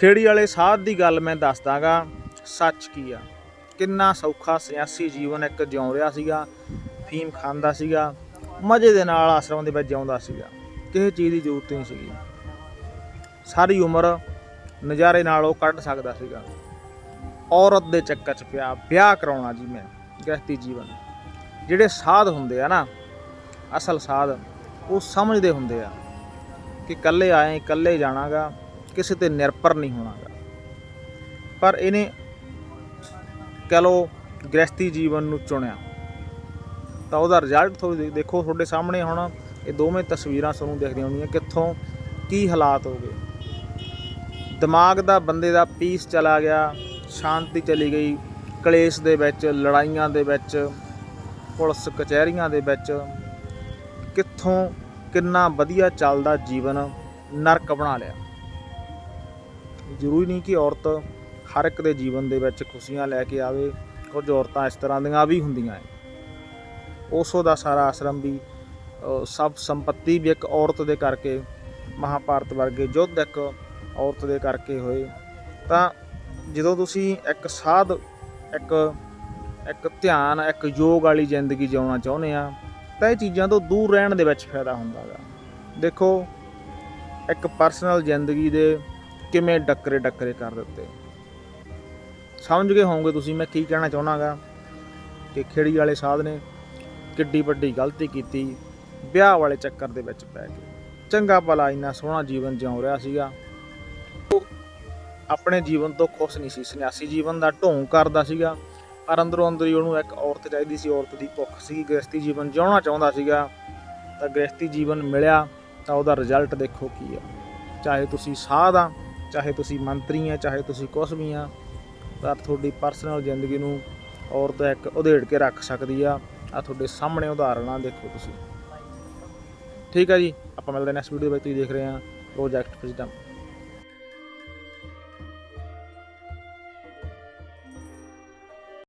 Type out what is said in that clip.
ਖੇੜੀ ਵਾਲੇ ਸਾਧ ਦੀ ਗੱਲ ਮੈਂ ਦੱਸਦਾਗਾ। ਸੱਚ ਕੀ ਆ? ਕਿੰਨਾ ਸੌਖਾ ਸਿਆਸੀ ਜੀਵਨ ਇੱਕ ਜਿਉਂ ਰਿਹਾ ਸੀਗਾ, ਫੀਮ ਖਾਂਦਾ ਸੀਗਾ, ਮਜ਼ੇ ਦੇ ਨਾਲ ਆਸ਼ਰਮ ਦੇ ਵਿੱਚ ਜਿਉਂਦਾ ਸੀਗਾ। ਕਿਸੇ ਚੀਜ਼ ਦੀ ਜ਼ਰੂਰਤ ਨਹੀਂ ਸੀਗੀ। ਸਾਰੀ ਉਮਰ ਨਜ਼ਾਰੇ ਨਾਲ ਉਹ ਕੱਢ ਸਕਦਾ ਸੀਗਾ। ਔਰਤ ਦੇ ਚੱਕਰ 'ਚ ਪਿਆ, ਵਿਆਹ ਕਰਾਉਣਾ ਜੀ ਮੈਂ ਗ੍ਰਸਤੀ ਜੀਵਨ। ਜਿਹੜੇ ਸਾਧ ਹੁੰਦੇ ਆ ਨਾ, ਅਸਲ ਸਾਧ, ਉਹ ਸਮਝਦੇ ਹੁੰਦੇ ਆ ਕਿ ਇਕੱਲੇ ਆਏ, ਇਕੱਲੇ ਜਾਣਾਗਾ। ਕਿਸੇ ਤੇ ਨਿਰਭਰ ਨਹੀਂ ਹੋਣਾਗਾ। ਪਰ ਇਹਨੇ ਕਹ ਲੋ ਗ੍ਰਸਤੀ ਜੀਵਨ ਨੂੰ ਚੁਣਿਆ। ਤਾਂ ਉਹਦਾ ਰਿਜ਼ਲਟ ਤੁਸੀਂ ਦੇਖੋ ਤੁਹਾਡੇ ਸਾਹਮਣੇ ਹੁਣ ਇਹ ਦੋਵੇਂ ਤਸਵੀਰਾਂ ਤੁਹਾਨੂੰ ਦਿਖਦੀਆਂ ਹੋਣੀਆਂ ਕਿੱਥੋਂ ਕੀ ਹਾਲਾਤ ਹੋ ਗਏ। ਦਿਮਾਗ ਦਾ ਬੰਦੇ ਦਾ ਪੀਸ ਚਲਾ ਗਿਆ, ਸ਼ਾਂਤੀ ਚਲੀ ਗਈ, ਕਲੇਸ਼ ਦੇ ਵਿੱਚ, ਲੜਾਈਆਂ ਦੇ ਵਿੱਚ, ਪੁਲਿਸ ਕਚਹਿਰੀਆਂ ਦੇ ਵਿੱਚ। ਕਿੱਥੋਂ ਕਿੰਨਾ ਵਧੀਆ ਚੱਲਦਾ ਜੀਵਨ ਨਰਕ ਬਣਾ ਲਿਆ। ਜ਼ਰੂਰੀ ਨਹੀਂ ਕਿ ਔਰਤ ਹਰ ਇੱਕ ਦੇ ਜੀਵਨ ਦੇ ਵਿੱਚ ਖੁਸ਼ੀਆਂ ਲੈ ਕੇ ਆਵੇ, ਕੁਝ ਔਰਤਾਂ ਇਸ ਤਰ੍ਹਾਂ ਦੀਆਂ ਵੀ ਹੁੰਦੀਆਂ ਹੈ ਉਸੋ ਦਾ ਸਾਰਾ ਆਸ਼ਰਮ ਵੀ ਸਭ ਸੰਪਤੀ ਵੀ ਇੱਕ ਔਰਤ ਦੇ ਕਰਕੇ, ਮਹਾਭਾਰਤ ਵਰਗੇ ਯੁੱਧ ਇੱਕ ਔਰਤ ਦੇ ਕਰਕੇ ਹੋਏ। ਤਾਂ ਜਦੋਂ ਤੁਸੀਂ ਇੱਕ ਸਾਧ, ਇੱਕ ਇੱਕ ਧਿਆਨ, ਇੱਕ ਯੋਗ ਵਾਲੀ ਜ਼ਿੰਦਗੀ ਜਿਉਣਾ ਚਾਹੁੰਦੇ ਆ, ਤਾਂ ਇਹ ਚੀਜ਼ਾਂ ਤੋਂ ਦੂਰ ਰਹਿਣ ਦੇ ਵਿੱਚ ਫਾਇਦਾ ਹੁੰਦਾ ਗਾ। ਦੇਖੋ, ਇੱਕ ਪਰਸਨਲ ਜ਼ਿੰਦਗੀ ਦੇ ਕਿਵੇਂ ਡੱਕਰੇ ਡੱਕਰੇ ਕਰ ਦਿੱਤੇ। ਸਮਝ ਗਏ ਹੋਵੋਗੇ ਤੁਸੀਂ ਮੈਂ ਕੀ ਕਹਿਣਾ ਚਾਹੁੰਦਾਗਾ ਕਿ ਖੇੜੀ ਵਾਲੇ ਸਾਧ ਨੇ ਕਿੱਡੀ ਵੱਡੀ ਗਲਤੀ ਕੀਤੀ, ਵਿਆਹ ਵਾਲੇ ਚੱਕਰ ਦੇ ਵਿੱਚ ਪੈ ਕੇ। ਚੰਗਾ ਭਲਾ ਇੰਨਾ ਸੋਹਣਾ ਜੀਵਨ ਜਿਉਂ ਰਿਹਾ ਸੀਗਾ। ਉਹ ਆਪਣੇ ਜੀਵਨ ਤੋਂ ਖੁਸ਼ ਨਹੀਂ ਸੀ, ਸੰਨਿਆਸੀ ਜੀਵਨ ਦਾ ਢੋਂਗ ਕਰਦਾ ਸੀਗਾ। ਪਰ ਅੰਦਰੋਂ ਅੰਦਰ ਹੀ ਉਹਨੂੰ ਇੱਕ ਔਰਤ ਚਾਹੀਦੀ ਸੀ, ਔਰਤ ਦੀ ਭੁੱਖ ਸੀ ਗ੍ਰਸਤੀ ਜੀਵਨ ਜਿਉਣਾ ਚਾਹੁੰਦਾ ਸੀਗਾ। ਤਾਂ ਗ੍ਰਸਤੀ ਜੀਵਨ ਮਿਲਿਆ ਤਾਂ ਉਹਦਾ ਰਿਜ਼ਲਟ ਦੇਖੋ ਕੀ ਆ। ਚਾਹੇ ਤੁਸੀਂ ਸਾਧ ਆ ਚਾਹੇ ਤੁਸੀਂ ਮੰਤਰੀ ਆ, ਚਾਹੇ ਤੁਸੀਂ ਕੁਛ ਵੀ ਆ ਪਰ ਤੁਹਾਡੀ ਪਰਸਨਲ ਜ਼ਿੰਦਗੀ ਨੂੰ ਔਰਤ ਇੱਕ ਉਧੇੜ ਕੇ ਰੱਖ ਸਕਦੀ ਆ। ਆ ਤੁਹਾਡੇ ਸਾਹਮਣੇ ਉਦਾਹਰਨ ਆ ਦੇਖੋ ਤੁਸੀਂ। ਠੀਕ ਆ ਜੀ, ਆਪਾਂ ਮਿਲਦੇ ਨੈਕਸਟ ਵੀਡੀਓ ਵਿੱਚ, ਤੁਸੀਂ ਦੇਖ ਰਹੇ ਆ ਪ੍ਰੋਜੈਕਟ ਫਿਜ਼ਡਮ